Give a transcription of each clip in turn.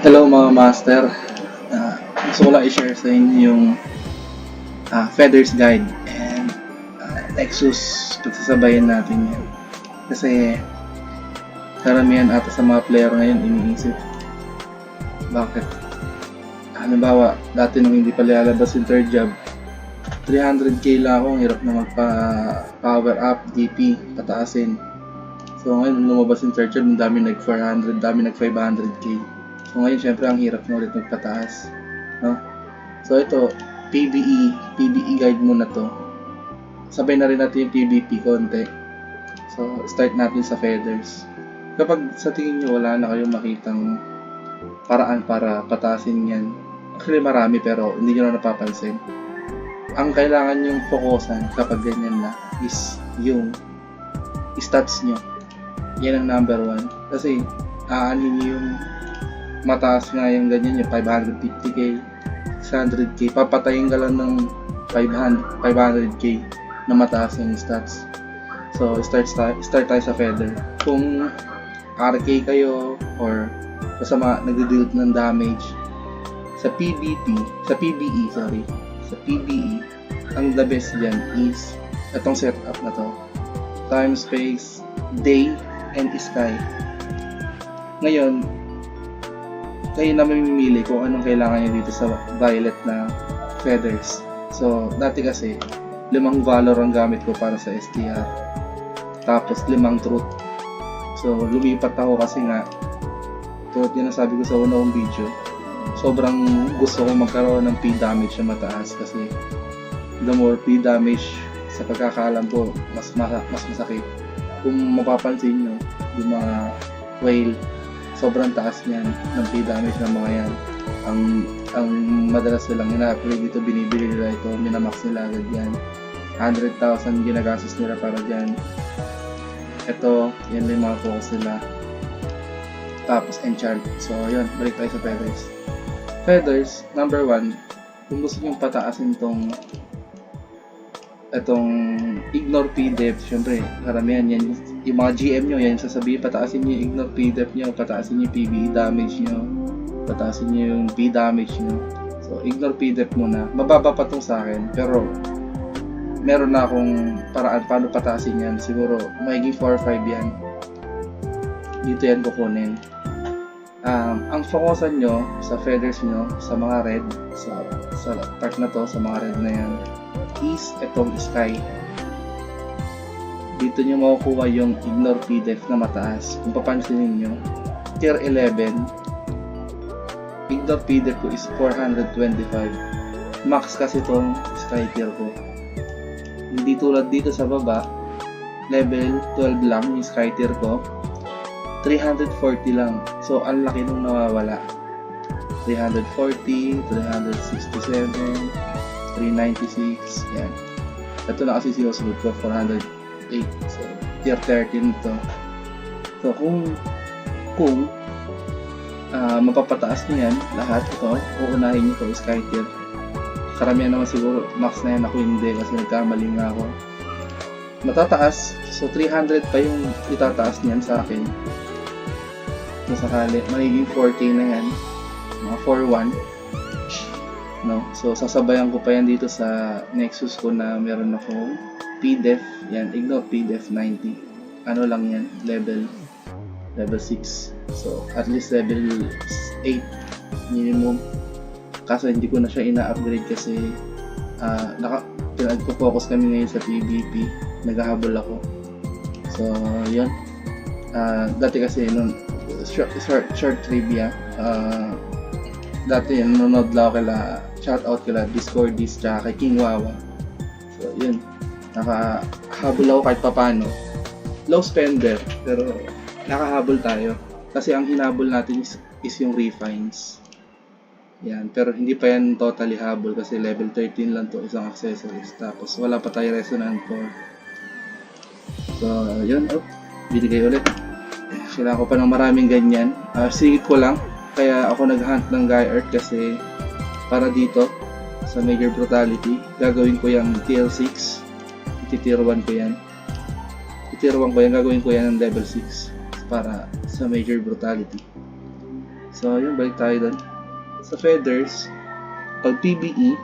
Hello mga master. Ah, gusto ko lang i-share sa inyo yung ah, Feathers Guide and ah, Nexus pagsasabayan natin yan. Kasi karamihan ata sa mga player ngayon iniisip bakit halimbawa dati nung hindi pa lalabas yung third job 300k lang ako ang hirap na magpa power up DP pataasin so ngayon lumabas yung third job ang dami nag 400 dami nag 500k So ngayon syempre ang hirap na ulit magpataas. No? So ito, PBE, PBE guide muna to. Sabay na rin natin yung PBP konti. So start natin sa feathers. Kapag sa tingin nyo wala na kayong makitang paraan para patasin yan. Actually marami pero hindi nyo na napapansin. Ang kailangan yung fokusan kapag ganyan na is yung stats nyo. Yan ang number one. Kasi aanin yung mataas nga yung ganyan yung 550k 600k papatayin ka lang ng 500 500k na mataas yung stats. So start start, tayo sa feather. Kung RK kayo or sa mga nagde-deal ng damage sa PBP sa PBE sorry sa PBE ang the best dyan is itong setup na to. Time space day and sky. Ngayon kayo na mamimili kung anong kailangan nyo dito sa violet na feathers. So, dati kasi, limang valor ang gamit ko para sa STR. Tapos, limang truth. So, lumipat ako kasi nga, tulad yun ang sabi ko sa una video, sobrang gusto ko magkaroon ng P damage na mataas kasi the more P damage sa pagkakaalam ko, mas, masa- mas masakit. Kung mapapansin nyo, yung mga whale, sobrang taas niyan ng P damage ng mga yan. Ang ang madalas nilang ina-upgrade dito, binibili nila ito, minamax nila agad yan. 100,000 ginagastos nila para dyan. Ito, yan yung mga focus nila. Tapos enchant. So, yun, balik tayo sa feathers. Feathers, number one, kung gusto nyo pataasin tong itong ignore PDF, syempre, karamihan yan, yung mga GM nyo, yan sasabihin, pataasin nyo yung ignore PDF nyo, pataasin nyo yung PBE damage nyo, pataasin nyo yung P damage nyo. So, ignore PDF muna. Mababa pa tong sa akin, pero meron na akong paraan paano pataasin yan. Siguro, magiging 4 or 5 yan. Dito yan kukunin. Um, ang focusan nyo sa feathers nyo, sa mga red, sa, sa part na to, sa mga red na yan, is itong sky. Dito nyo makukuha yung ignore PDF na mataas. Kung papansinin nyo, tier 11, ignore PDF ko is 425. Max kasi itong sky tier ko. Hindi tulad dito sa baba, level 12 lang yung sky tier ko. 340 lang. So, ang laki nung nawawala. 340, 367, 396, yan. Ito na kasi sinusunod ko, 408. So, tier 13 to. So, kung, kung, ah mapapataas niyo yan, lahat ito, uunahin niyo to, sky tier. Karamihan naman siguro, max na yan ako hindi kasi nagkamali nga ako. Matataas, so 300 pa yung itataas niyan sa akin. Kung sakali, magiging 4K na yan. Mga 4-1 no? So, sasabayan ko pa yan dito sa Nexus ko na meron akong PDF. Yan, ignore PDF 90. Ano lang yan, level level 6. So, at least level 8 minimum. Kaso hindi ko na siya ina-upgrade kasi ah naka pinagpo-focus kami ngayon sa PvP. Naghahabol ako. So, yun. Ah, dati kasi nung short, short, short trivia, ah dati nanonood lang ako kila shoutout kila Discordis tsaka kay King Wawa. So, yun. Nakahabol ako kahit papano. Low spender, pero nakahabol tayo. Kasi ang hinabol natin is, is yung refines. Yan, pero hindi pa yan totally habol kasi level 13 lang to isang accessories. Tapos wala pa tayo resonant core. So, yun. Oh, binigay ulit. Kailangan ko pa ng maraming ganyan. Uh, singit ko lang. Kaya ako nag-hunt ng Guy Earth kasi para dito sa Major Brutality, gagawin ko yung TL6. Iti-tier 1 ko yan. Iti-tier 1 ko yan, gagawin ko yan ng level 6 para sa Major Brutality. So, yun, balik tayo doon. Sa feathers, pag PBE,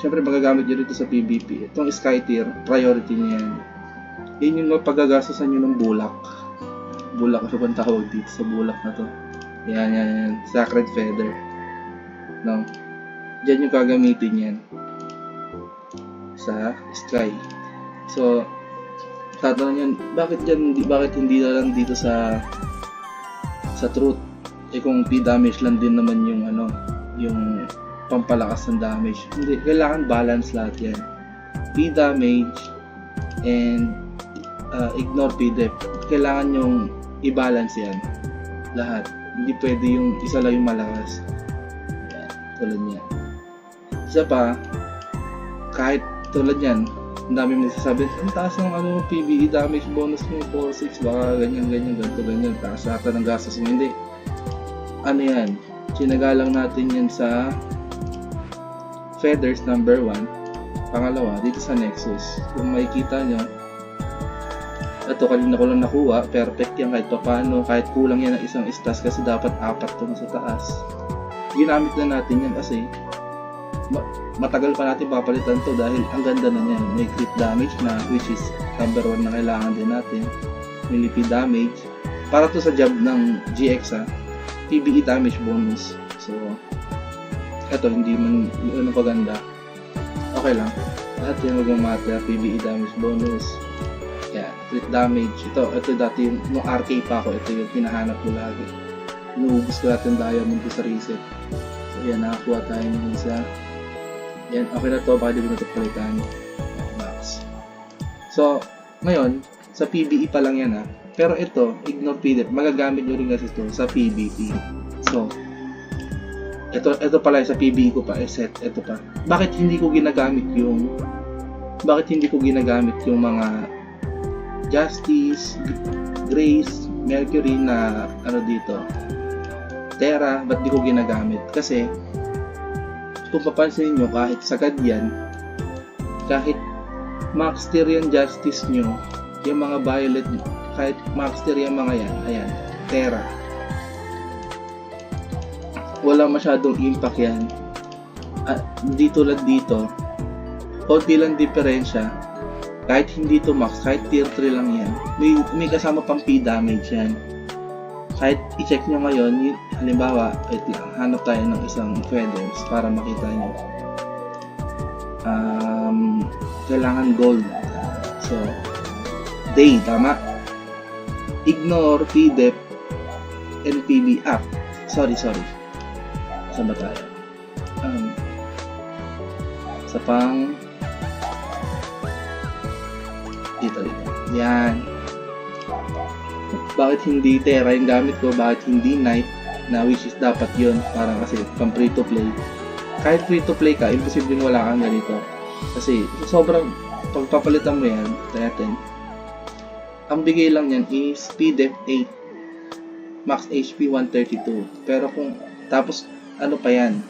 syempre magagamit nyo rito sa PBP. Itong Sky Tier, priority niya yan. Yun yung mapagagastosan nyo ng bulak. Bulak ano bang tawag dito sa bulak na to? Yan, yan, yan. Sacred Feather. No? Diyan yung gagamitin yan. Sa Sky. So, tatanong yan, bakit dyan, di, bakit hindi na lang dito sa sa truth? Eh kung P damage lang din naman yung ano, yung pampalakas ng damage. Hindi, kailangan balance lahat yan. P damage and uh, ignore P dep. Kailangan yung i-balance yan. Lahat. Hindi pwede yung isa lang yung malakas. Yan, tulad niya. Isa pa, kahit tulad yan, ang dami magsasabi, ang taas ng ano, PBE damage bonus mo, 4-6, baka ganyan, ganyan, ganito, ganyan, taas ata ng gastos mo. Hindi. Ano yan? Sinagalang natin yan sa feathers number 1. Pangalawa, dito sa Nexus. Kung makikita nyo, ito kanina ko lang nakuha, perfect yan kahit paano, kahit kulang yan ng isang stas kasi dapat apat to na sa taas. Ginamit na natin yan kasi matagal pa natin papalitan to dahil ang ganda na niyan. May crit damage na which is number 1 na kailangan din natin. May lipi damage. Para to sa job ng GX ha, PBE damage bonus. So, eto hindi man ano paganda. Okay lang. Lahat yan mag-matter. PBE damage bonus. Yan, crit damage. Ito, ito dati yung, nung RK pa ako, ito yung pinahanap ko lagi. Inuubos ko natin diamond ko sa reset. So, yan, nakakuha tayo ng isa. Yan, okay na to, baka di ko na ito palitan. Max. So, ngayon, sa PBE pa lang yan ha. Pero ito, ignore PDEP, magagamit nyo rin kasi ito sa PBP. So, ito, ito pala sa PBE ko pa, eh, set, ito pa. Bakit hindi ko ginagamit yung, bakit hindi ko ginagamit yung mga Justice, Grace, Mercury na ano dito, Terra, ba't di ko ginagamit? Kasi, kung papansin nyo, kahit sagad yan, kahit max tier yung justice nyo, yung mga violet, kahit max tier yung mga yan, ayan, Terra. Wala masyadong impact yan. At di tulad dito, konti lang diferensya, kahit hindi to max, kahit tier 3 lang yan, may, may kasama pang P damage yan. Kahit i-check nyo ngayon, halimbawa, wait lang, hanap tayo ng isang feathers para makita nyo. Um, kailangan gold. So, day, tama? Ignore PDEP and PB up. Sorry, sorry. Saan ba tayo? Um, sa pang dito dito. Yan. Bakit hindi Terra yung gamit ko? Bakit hindi Knight? Na which is dapat yun. Parang kasi pang free to play. Kahit free to play ka, imposible wala kang ganito. Kasi sobrang pagpapalitan mo yan, natin, ang bigay lang yan is PDEF 8 max HP 132 pero kung tapos ano pa yan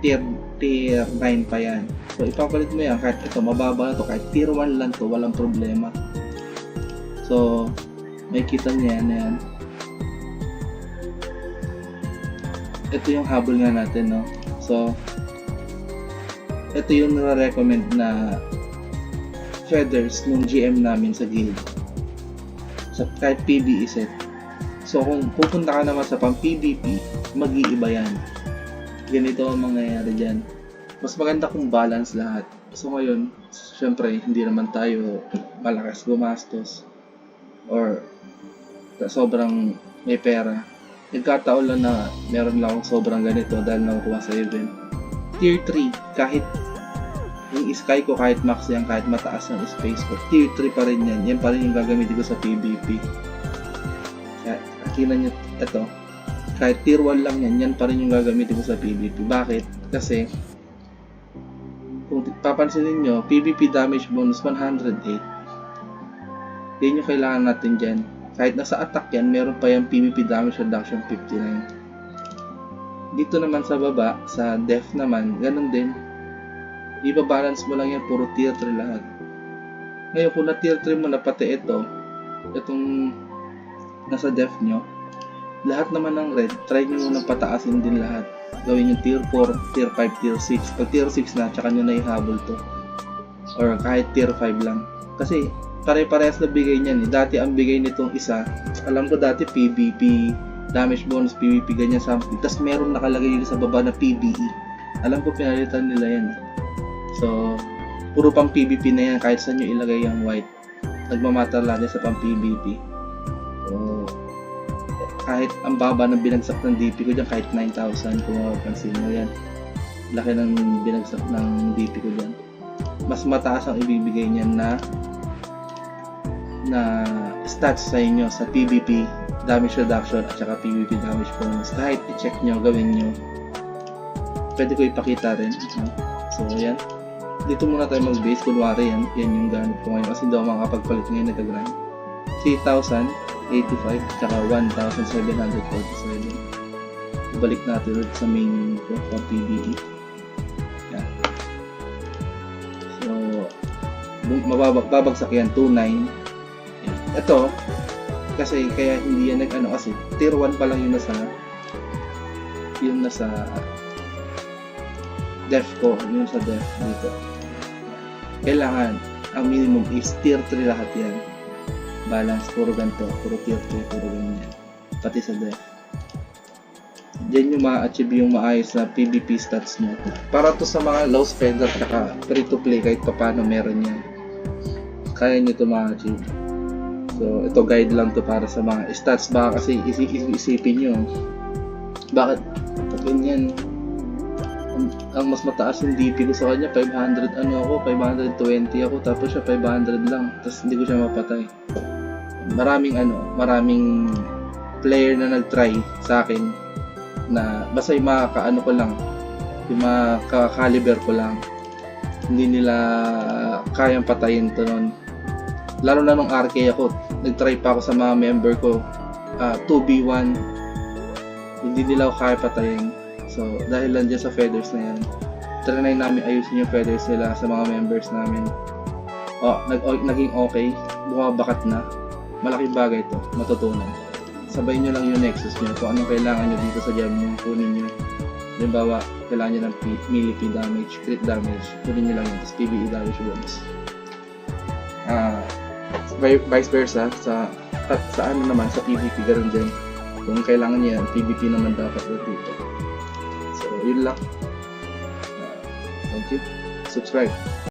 tier tier 9 pa yan so ipapalit mo yan kahit ito mababa na to kahit tier 1 lang to walang problema so may kita niya na yan ito yung habol nga natin no? So ito yung nare-recommend na feathers ng GM namin sa guild. Sa kahit PBE set so kung pupunta ka naman sa pang PVP mag-iiba yan. Ganito ang mangyayari dyan. Mas maganda kung balance lahat. So ngayon syempre hindi naman tayo malakas gumastos or sobrang may pera. Nagkataon lang na meron lang akong sobrang ganito dahil nakukuha sa event. Tier 3 kahit yung sky ko kahit max yan kahit mataas ang space ko tier 3 pa rin yan. Yan pa rin yung gagamitin ko sa PvP kaya nakita nyo ito kahit tier 1 lang yan yan pa rin yung gagamitin ko sa PvP bakit? kasi kung papansinin nyo PvP damage bonus 108 yan yung kailangan natin dyan kahit nasa attack yan meron pa yung PvP damage reduction 59 dito naman sa baba, sa def naman, ganun din. Iba-balance mo lang yan, puro tier 3 lahat. Ngayon, kung na tier 3 mo na pati ito, itong nasa def nyo, lahat naman ng red, try nyo munang pataasin din lahat. Gawin yung tier 4, tier 5, tier 6. Pag tier 6 na, tsaka nyo na ihabol to. Or kahit tier 5 lang. Kasi, pare-parehas na bigay niyan eh. Dati ang bigay nitong isa, alam ko dati PvP, damage bonus, PvP, ganyan something. Tapos meron nakalagay dito sa baba na PvE. Alam ko pinalitan nila yan. So, puro pang PvP na yan kahit saan nyo ilagay yung white. Nagmamatter lang sa pang PvP. So, kahit ang baba ng binagsak ng DP ko dyan, kahit 9,000 kung mapapansin mo yan. Laki ng binagsak ng DP ko dyan. Mas mataas ang ibibigay niyan na na stats sa inyo sa PvP damage reduction at saka PvP damage bonus. Kahit i-check nyo, gawin nyo. Pwede ko ipakita rin. So, yan. Dito muna tayo mag-base. Kunwari yan. Yan yung gamit ko ngayon. Kasi hindi ako makakapagpalit ngayon nag-grind. 3,085 tsaka 1,747. Ibalik natin ulit sa main ko for PvE. Yan. So, bum- mababag, babagsak yan. 2,9. Ito, kasi kaya hindi yan nag-ano kasi tier 1 pa lang yung nasa yung nasa def ko, yung sa def dito. Kailangan, ang minimum is tier 3 lahat yan. Balance, puro ganito, puro tier 3, puro ganyan. Pati sa def. Diyan yung ma-achieve yung maayos na PvP stats mo. Para to sa mga low spender at free to play kahit paano meron yan. Kaya nyo to ma-achieve. So, ito guide lang to para sa mga stats. Baka kasi isi isipin nyo, bakit ganyan, ang, ang mas mataas yung DP ko sa kanya, 500 ano ako, 520 ako, tapos siya 500 lang, tapos hindi ko siya mapatay. Maraming ano, maraming player na nag-try sa akin na basta yung makakaano ko lang, yung makakaliber ko lang, hindi nila kayang patayin to nun. Lalo na nung RK ako, nag-try pa ako sa mga member ko, ah, 2v1, hindi nila ako kaya patayin. So, dahil lang dyan sa feathers na yan, trinay namin ayusin yung feathers nila sa mga members namin. Oh, nag naging okay, bumabakat na. Malaking bagay to, matutunan. Sabay nyo lang yung nexus nyo kung anong kailangan nyo dito sa gem nyo, kunin nyo. Halimbawa, kailangan nyo ng melee damage, crit damage, kunin nyo lang yun, tapos PvE damage bonus. Ah, vi- vice versa, sa, at sa ano naman, sa PvP, ganun din. Kung kailangan niya PvP naman dapat dito. So, yun lang. Ah, thank you. Subscribe.